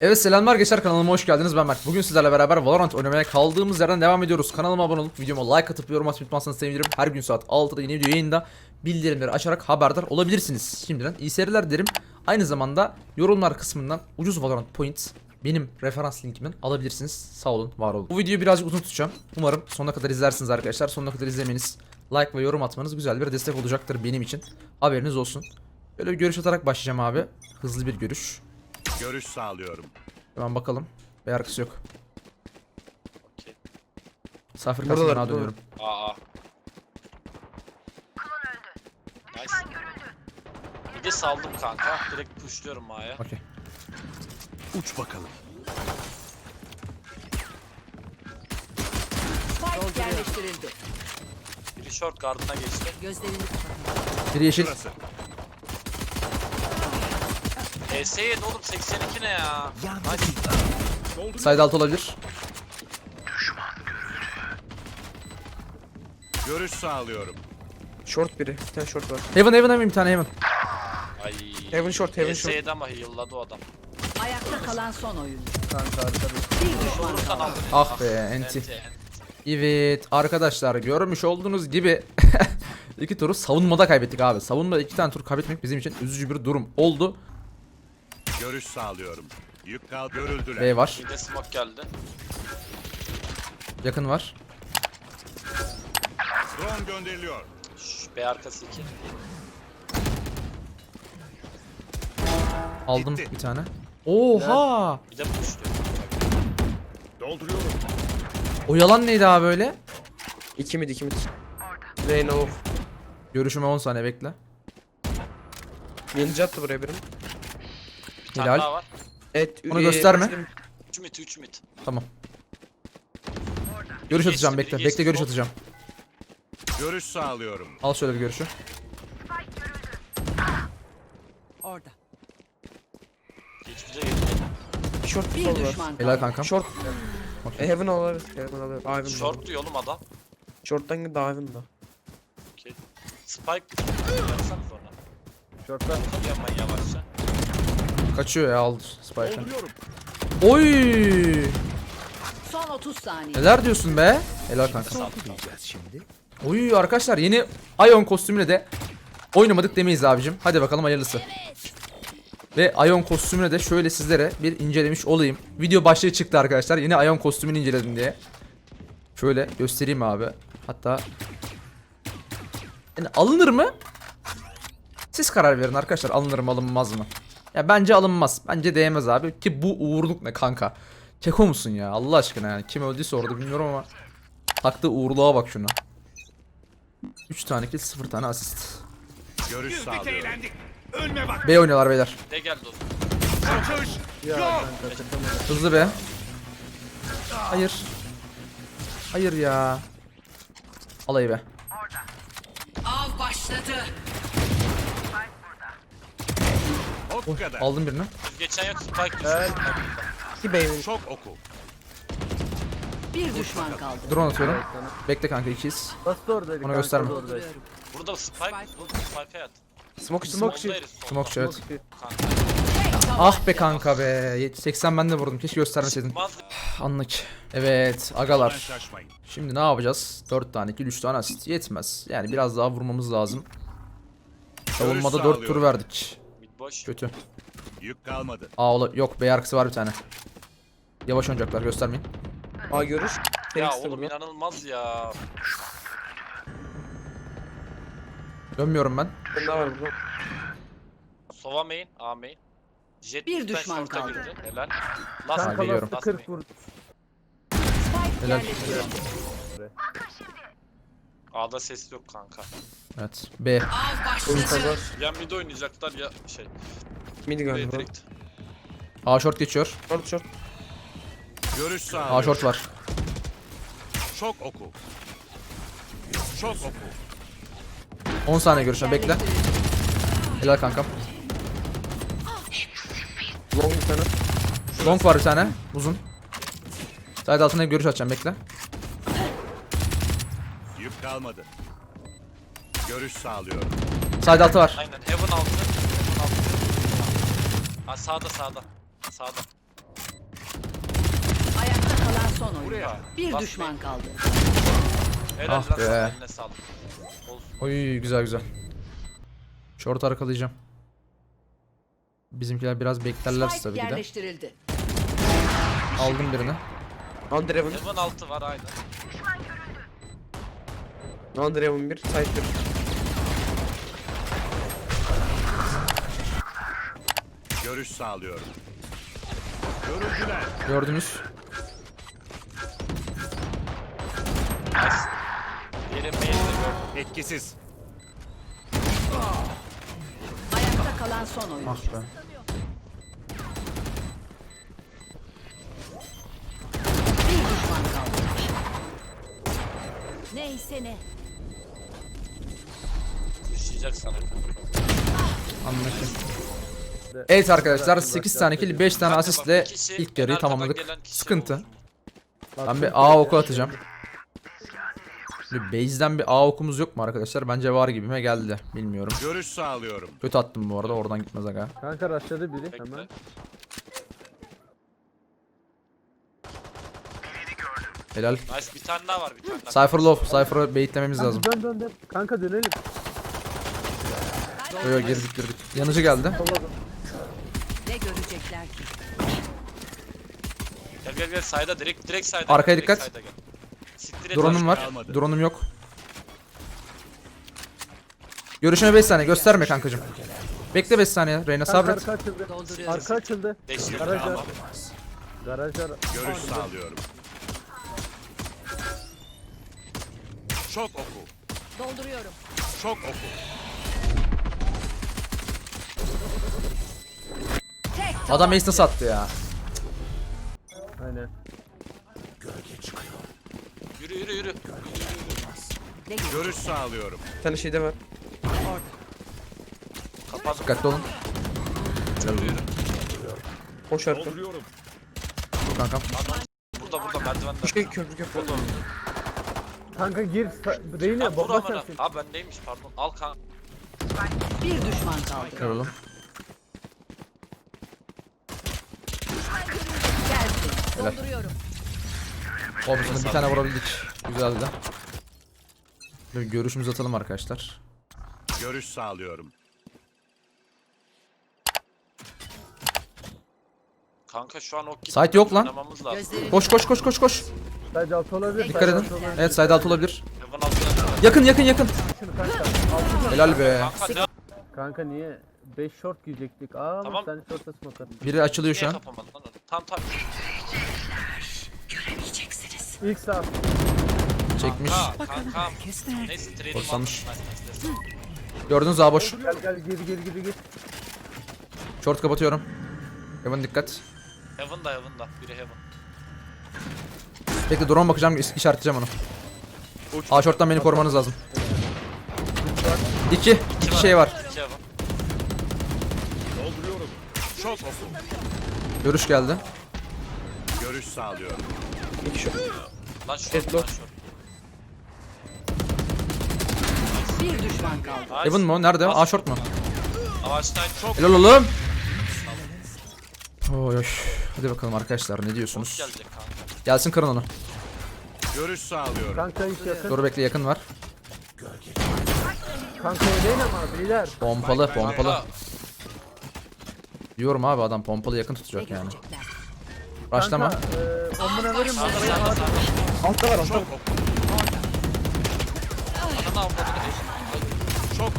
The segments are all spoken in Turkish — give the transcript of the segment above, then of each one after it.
Evet selamlar gençler kanalıma hoş geldiniz ben Mert. Bugün sizlerle beraber Valorant oynamaya kaldığımız yerden devam ediyoruz. Kanalıma abone olup videoma like atıp yorum atmayı unutmazsanız sevinirim. Her gün saat 6'da yeni video yayında bildirimleri açarak haberdar olabilirsiniz. Şimdiden iyi seyirler derim. Aynı zamanda yorumlar kısmından ucuz Valorant Points benim referans linkimden alabilirsiniz. Sağ olun, var olun. Bu videoyu birazcık uzun tutacağım. Umarım sonuna kadar izlersiniz arkadaşlar. Sonuna kadar izlemeniz, like ve yorum atmanız güzel bir destek olacaktır benim için. Haberiniz olsun. Böyle bir görüş atarak başlayacağım abi. Hızlı bir görüş. Görüş sağlıyorum. Hemen bakalım. B arkası yok. Okey. Buradalar, kasasına buradalar. dönüyorum. Aa. Nice. Bir de saldım kanka. Direkt pushluyorum Ma'ya. Okey. Uç bakalım. Spike yerleştirildi. Biri short gardına geçti. Gözlerini kapatın. Biri yeşil. Burası. ES 7 oğlum 82 ne ya? Nice. Side altı olabilir. Görüş sağlıyorum. Short biri. Bir tane short var. Heaven heaven heaven bir tane heaven. Ay. Heaven short, heaven short. 7 ama heal'ladı o adam. Ayakta kalan son oyuncu. Kanka arkada. Bir düşman Vurursan kaldı. aldın. Ah be enti. enti. Evet arkadaşlar görmüş olduğunuz gibi iki turu savunmada kaybettik abi. Savunmada iki tane tur kaybetmek bizim için üzücü bir durum oldu. Görüş sağlıyorum. Yük kal görüldüler. B var. Bir de smoke geldi. Yakın var. Drone gönderiliyor. Şş, B arkası 2. Aldım Gitti. bir tane. Oha! Bir de pushluyor. Dolduruyorum. O yalan neydi abi öyle? 2 mid 2 mid. Reyna off. Görüşüme 10 saniye bekle. Yenici attı buraya birim. Bir tane Helal. daha var. Evet. Onu e, gösterme. üçlü- 3 mid 3 mid. Tamam. Görüş Geçti, atacağım biri bekle. geçti, Bekle görüş sol. atacağım. Görüş sağlıyorum. Al şöyle bir görüşü. Orada. Hiç bize geldi. Short Bir sol var. düşman kaldı. Helal kankam. Short. Okey. E, heaven alabilir. Heaven alabilir. Aa, Heaven Short diyor oğlum adam. Short'tan gidip Heaven'da. Okey. Spike yapsan sonra. Ben yavaşça. Kaçıyor ya aldı Spike'ı. Dolduruyorum. Oy! Son 30 saniye. Neler diyorsun be? Helal kanka. Oy arkadaşlar yeni Ion kostümüyle de oynamadık demeyiz abicim. Hadi bakalım hayırlısı. Ve Ion kostümüne de şöyle sizlere bir incelemiş olayım. Video başlığı çıktı arkadaşlar. Yeni Ion kostümünü inceledim diye. Şöyle göstereyim abi. Hatta yani alınır mı? Siz karar verin arkadaşlar. Alınır mı alınmaz mı? Ya bence alınmaz. Bence değmez abi. Ki bu uğurluk ne kanka? Keko musun ya? Allah aşkına yani. Kim öldüyse orada bilmiyorum ama. Taktığı uğurluğa bak şuna. 3 tane kill 0 tane asist. Görüş sağlıyorum. B oynuyorlar beyler. Ne geldi o? Hızlı be. Hayır. Hayır ya. Alayı be. Av başladı. O kadar. Aldım birini. Geçen yok Spike düştü. Evet. 2 B'nin. Çok oku. Bir düşman kaldı. Drone atıyorum. Bekle kanka ikiyiz. Nasıl oradaydı? Ona gösterme. Burada Spike, burada Spike'a yat. Smoke Smoke'da smoke. solda. Smoke evet. Kanka. Ah be kanka be. 80 ben de vurdum. Keşke göstermeseydin. Anlık. Evet agalar. Şimdi ne yapacağız? 4 tane kill 3 tane asist. Yetmez. Yani biraz daha vurmamız lazım. Savunmada 4 tur verdik. Boş. Kötü. Yük kalmadı. Aa ola yok B arkası var bir tane. Yavaş oynayacaklar göstermeyin. A görüş. Ya de oğlum burada. inanılmaz ya. Dönmüyorum ben. Bir tane daha var burada. Sova main, A main. Jet Bir düşman short'a kaldı. girdi. Helal. Last main. geliyorum. Last main. Spike Helal. yerleştirildi. A'da ses yok kanka. Evet. B. Av başladı. Ya mid oynayacaklar ya şey. Mid B galiba. direkt. A short geçiyor. Short short. Görüş A short var. Çok oku. Çok oku. 10 saniye görüşme bekle. Helal kankam. Long bir tane. Long var bir tane. Uzun. Side altına görüş atacağım bekle kalmadı. Görüş sağlıyorum. Side altı var. Aynen heaven altı. Heaven altı. Ha sağda sağda. Sağda. Ayakta kalan son oyuncu. Bir Bas düşman kaldı. Helal Ah be. Oy güzel güzel. Short arkalayacağım. Bizimkiler biraz beklerler tabii ki de. Aldım birini. Andrev'in Heaven altı var aynen. Andrev'in bir. Bir. Görüş sağlıyorum. Görüldüler. Gördünüz. Yerim mailini gördüm. Etkisiz. Ayakta kalan son oyun. Ah be. Bir düşman kaldı. Neyse ne. Düşecek sana. Anladım. Evet arkadaşlar 8 tane kill 5 tane asistle ilk yarıyı tamamladık. Sıkıntı. Ben bir A oku atacağım. Bir base'den bir A okumuz yok mu arkadaşlar? Bence var gibime geldi. Bilmiyorum. Görüş sağlıyorum. Kötü attım bu arada oradan gitmez aga. Kanka rushladı biri Bekle. hemen. Helal. Nice bir tane daha var bir tane daha. Cypher low. Cypher'ı baitlememiz lazım. Dön dön dön. Kanka dönelim. Böyle girdik girdik. Yanıcı geldi. Ne görecekler ki? Gel gel gel sayda direkt direkt sayda. Arkaya gel, dikkat. sayda gel. Siktir et Drone'um var. Drone'um yok. Görüşüne 5 saniye. Gösterme kankacım. Bekle 5 saniye. Reyna Kanka sabret. arka açıldı. Arka açıldı. Değiştir. Garaj var. Garajlar. Görüş sağlıyorum. Çok oku. Dolduruyorum. Çok oku. Adam ace nasıl attı ya? Aynen. Yürü yürü yürü. Görüş sağlıyorum. Bir tane şeyde var. Kapat. Dikkatli olun. Yürü yürü. Boş arka. Dur kankam. Burada burada merdivende. Bir şey köprü köprü. Kanka gir. Reyna vur bomba sensin. Ha bendeymiş pardon. Al kan. Bir düşman kaldı. Gel oğlum. Geldi. Helal. Obisine bir tane vurabildik. Güzeldi. Böyle görüşümüzü atalım arkadaşlar. Görüş sağlıyorum. Kanka şu an o kit. Site yok lan. Oynamamız lazım. Gözleri Koş koş koş koş koş. Sadece altı olabilir. Dikkat side edin. altı olabilir. Evet side alt olabilir. Heaven altına. Yakın yakın yakın. Şunu kanka. Altı Helal be. Kanka ne Kanka niye? 5 short giyecektik. Aa Tamam. sen short'a smoke at. Biri açılıyor şu Niye an. kapamadın lan onu? Tamam tamam. İlk sağ. Çekmiş. Kanka kanka. Neyse trading Korsanmış. almış. Nice, nice, nice. Gördünüz A boş. Gel gel gir gir gir gir. Short kapatıyorum. Dikkat. Heaven da Heaven da. Biri Heaven. Bekle drone bakacağım is- işaretleyeceğim onu. A short'tan beni korumanız lazım. İki. İki şey var. İki Heaven. Görüş geldi. Görüş sağlıyorum. İki shot. Lan short lan short. Bir düşman kaldı. Nice. Evan mı? Nerede? A short mu? Ağaçtan çok Helal oğlum. Oy oy. Hadi bakalım arkadaşlar ne diyorsunuz? gelecek kanka. Gelsin kırın onu. Görüş sağlıyorum. Kanka ilk yakın. Dur bekle yakın var. Kanka oynayın ama beyler. Pompalı pompalı. Kanka, Diyorum abi adam pompalı yakın tutacak yani. Görecekler. Başlama. Kanka eee omuna verin Sağda sağda sağda. Altta var altta. Çok.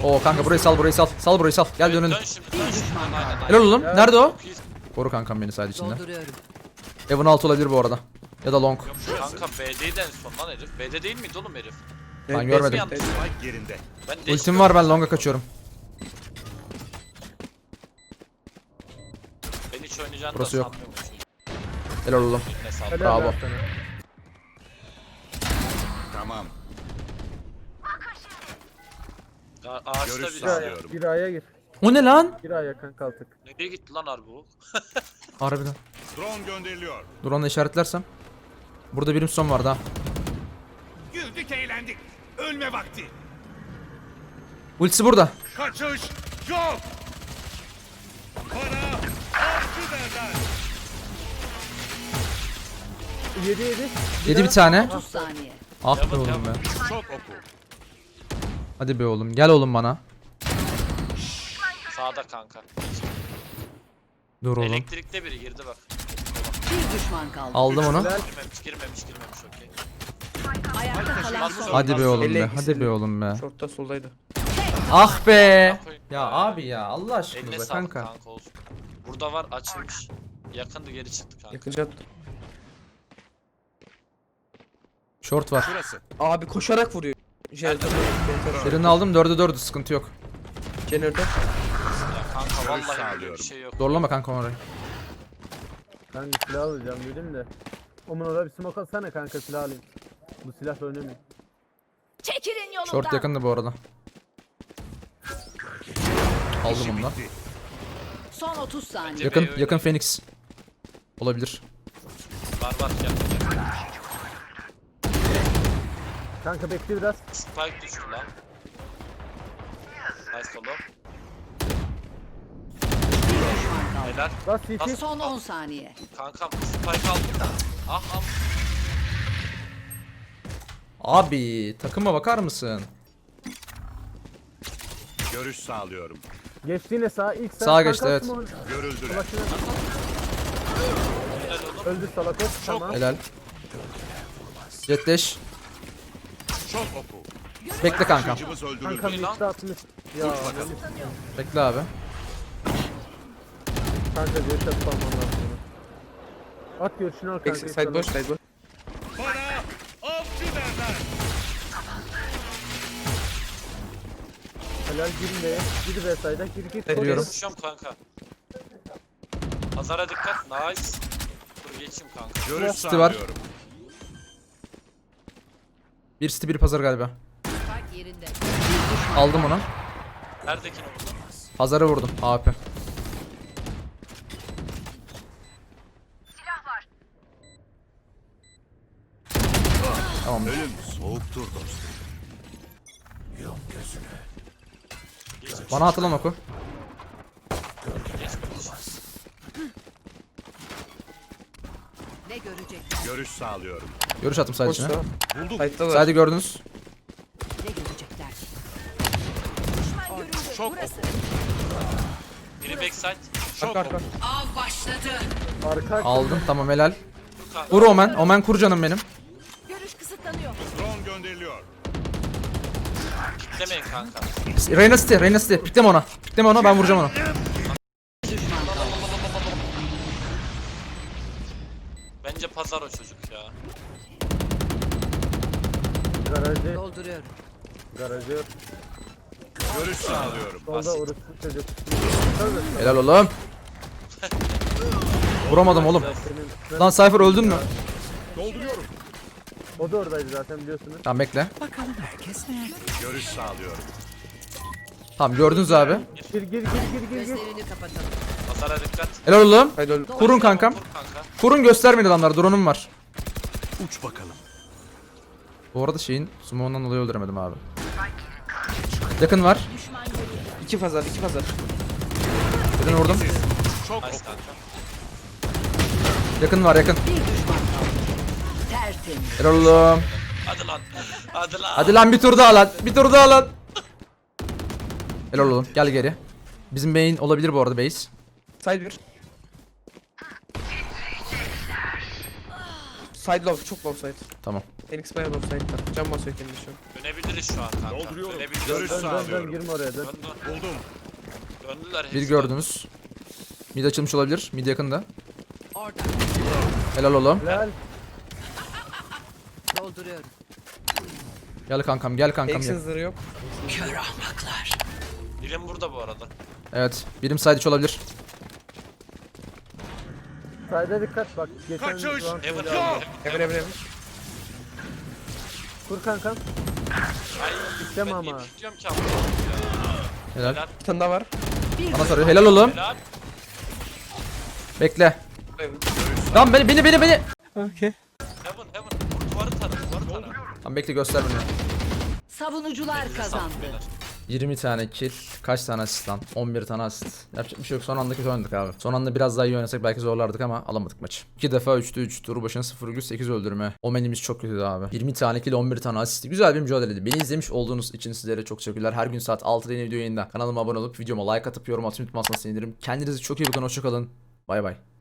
Ananı. Oo kanka burayı sal burayı sal. Sal burayı sal. Gel dönün. Dön şimdi dön şimdi. Aynen aynen. Helal oğlum. Nerede o? Koru kankam beni side içinde. Evan alt olabilir bu arada. Ya da long. Kanka B'deydi en son lan herif. B'de değil miydi oğlum herif? Ben görmedim. yerinde. Ben Ultim var ben longa kaçıyorum. Ben hiç oynayacağını Burası da yok. sanmıyorum. Helal oğlum. Helal Bravo. sana. Tamam. A- Ağaçta Görüş biri. sağlıyorum. Gir A'ya gir. O ne lan? Gir A'ya kanka altık. Nereye gitti lan harbi bu? Harbiden. Drone gönderiliyor. Dur onu işaretlersem. Burada birim son vardı ha. Güldük eğlendik. Ölme vakti. Ultisi burada. Kaçış yok. Bana avcı derler. 7 7. Yedi bir tane. 30 saniye. Ah be oğlum be. Çok oku. Hadi be oğlum. Gel oğlum bana. Sağda kanka. Dur oğlum. Elektrikte biri girdi bak. Bir düşman kaldı. Aldım onu. Girmemiş girmemiş girmemiş okey. Ayakta kalan son. Hadi be oğlum be. Hadi be oğlum be. Short'ta soldaydı. Ah be. Ya abi ya Allah aşkına Eline be sağlık kanka. kanka olsun. Burada var açılmış. Yakındı geri çıktı kanka. Yakınca attı. Short var. Şurası. Abi koşarak vuruyor. Jeneratör. Birini aldım 4'e 4'ü sıkıntı yok. Jeneratör. Ya kanka vallahi sağlıyorum. bir şey yok. Zorlama kanka orayı. Kanka silah alacağım dedim de. Omun orada bir smoke atsana kanka silah alayım. Bu silahla oynamayayım. Çekilin yolumdan. Short yakındı bu arada. Aldım onu da. Son 30 saniye. Yakın öyle. yakın Phoenix. Olabilir. Var var gel. Kanka bekle biraz. Spike düştü lan. Nice solo. Helal. Bas CT. Son 10 saniye. Kankam spike aldım da. Ah ah. Abi takıma bakar mısın? Görüş sağlıyorum. Geçti yine sağ ilk sağ. Sağa geçti, evet. Görüldüler. Ulaşına- Helal oğlum. Öldü salak. Tamam. Helal. Jet Çok oku. Bekle kanka. Taşıyıcımız öldürüldü. Kanka lan. midde 60. Ya bakalım. Bekle abi. kanka görüş atıp almam lazım. bunu. At görüşünü al kanka. Exit side boş side boş. Bana avcı derler. Helal girin be. Gir be sayda. Gir gir. Veriyorum. Koşuyorum kanka. Pazara dikkat. Nice. Dur geçeyim kanka. Görüş City var. sağlıyorum. Bir city bir pazar galiba. Aldım onu. Neredekini vurdun? Pazara vurdum. AP. Tamam. Ölüm soğuktur dostum. Bana atılan oku. Ne görecekler? Görüş sağlıyorum. Görüş attım sadece. sağ. Buldum. Side'da var. Sadece gördünüz. Ne görecekler? Çok oku. Biri backside. Çok Arka. Av başladı. Arka Aldım tamam helal. Vur Omen. Omen kur canım benim. Görüş kısıtlanıyor. Drone gönderiliyor. Demeyin kanka. Reyna City. Reyna City. Pikleme ona. Pikleme ona ben vuracağım onu. Pazar o çocuk ya. garajı. Dolduruyorum. Garajı. Görüş sağlıyorum. Solda Basit. orası çocuk. Helal oğlum. Vuramadım oğlum. Senin. Lan Cypher öldün mü? Dolduruyorum. O da oradaydı zaten biliyorsunuz. Tamam bekle. Görüş sağlıyorum. Tamam gördünüz abi. Gir gir gir gir gir gir. Gözlerini kapatalım. Pazara dikkat. Helal oğlum. Haydi öldü. Kurun kankam. Vur kanka. Kurun göstermeyin adamlar. Drone'um var. Uç bakalım. Bu arada şeyin smoke'undan dolayı öldüremedim abi. Yakın var. İki pazar iki pazar. Birini vurdum. Çok Nice kanka. Yakın var yakın. Helal oğlum. Hadi lan. Hadi lan. Hadi lan bir tur daha lan. Bir tur daha lan. Helal oğlum. Gel geri. Bizim main olabilir bu arada base. Side bir. Side low çok low side. Tamam. Phoenix bayağı low side'da. Can basıyor kendini şu an. Dönebiliriz şu an kanka. Dolduruyorum. Dönebiliriz. Dön dön dön sağlıyorum. girme oraya dön. Dön dön. Buldum. Döndüler hepsi. Bir gördünüz. Mid açılmış olabilir. Mid yakında. Orada. Helal oğlum. Helal. Dolduruyorum. Gel kankam gel kankam Phoenix'in gel. zırhı yok. Kör ahmaklar. Birim burada bu arada. Evet. Birim side içi olabilir. Sayda dikkat bak. Geçen Kaçış. round Heaven öyle aldı. Ever ever. Kur kankam. Ay. İstem Ben ama. Helal. Helal. Bir tane daha var. Bana sarıyor. Helal oğlum. Helal. Bekle. Lan beni beni beni beni. Okey. Heaven heaven. Vur duvarı tara. Duvarı tara. Tamam bekle göster beni. Savunucular kazandı. Beyler. 20 tane kill. Kaç tane asist lan? 11 tane asist. Yapacak bir şey yok. Son anda kötü oynadık abi. Son anda biraz daha iyi oynasak belki zorlardık ama alamadık maçı. 2 defa 3'te 3. Turu başına 0,8 öldürme. Omenimiz çok kötüydü abi. 20 tane kill 11 tane asist. Güzel bir mücadeleydi. Beni izlemiş olduğunuz için sizlere çok teşekkürler. Her gün saat 6'da yeni video yayında. Kanalıma abone olup videoma like atıp yorum atmayı unutmazsanız sevinirim. Kendinize çok iyi bakın. Hoşçakalın. Bay bay.